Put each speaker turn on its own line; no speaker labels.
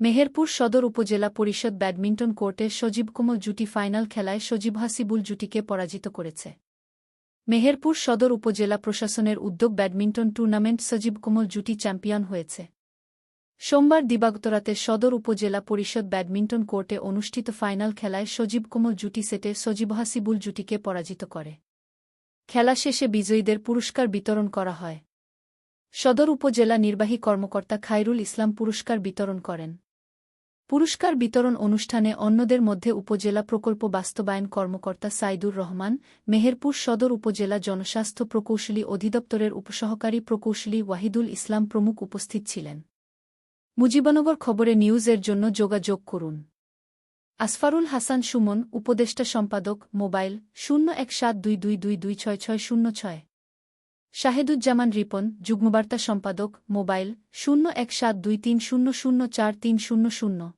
মেহেরপুর সদর উপজেলা পরিষদ ব্যাডমিন্টন কোর্টে সজীব কুমল জুটি ফাইনাল খেলায় সজীব হাসিবুল জুটিকে পরাজিত করেছে। মেহেরপুর সদর উপজেলা প্রশাসনের উদ্যোগ ব্যাডমিন্টন টুর্নামেন্ট সজীব কুমল জুটি চ্যাম্পিয়ন হয়েছে। সোমবার দিবাগতরাতে সদর উপজেলা পরিষদ ব্যাডমিন্টন কোর্টে অনুষ্ঠিত ফাইনাল খেলায় সজীব কুমল জুটি সেটে সজীব হাসিবুল জুটিকে পরাজিত করে। খেলা শেষে বিজয়ীদের পুরস্কার বিতরণ করা হয়। সদর উপজেলা নির্বাহী কর্মকর্তা খায়রুল ইসলাম পুরস্কার বিতরণ করেন। পুরস্কার বিতরণ অনুষ্ঠানে অন্যদের মধ্যে উপজেলা প্রকল্প বাস্তবায়ন কর্মকর্তা সাইদুর রহমান, মেহেরপুর সদর উপজেলা জনস্বাস্থ্য প্রকৌশলী অধিদপ্তরের উপসহকারী প্রকৌশলী ওয়াহিদুল ইসলাম প্রমুখ উপস্থিত ছিলেন। মুজিবনগর খবরে নিউজের জন্য যোগাযোগ করুন। আসফারুল হাসান সুমন, উপদেষ্টা সম্পাদক, মোবাইল শূন্য এক সাত দুই দুই দুই দুই ছয় ছয় শূন্য ছয়। শাহেদুজ্জামান রিপন, যুগ্মবার্তা সম্পাদক, মোবাইল শূন্য এক সাত দুই তিন শূন্য শূন্য চার তিন শূন্য শূন্য।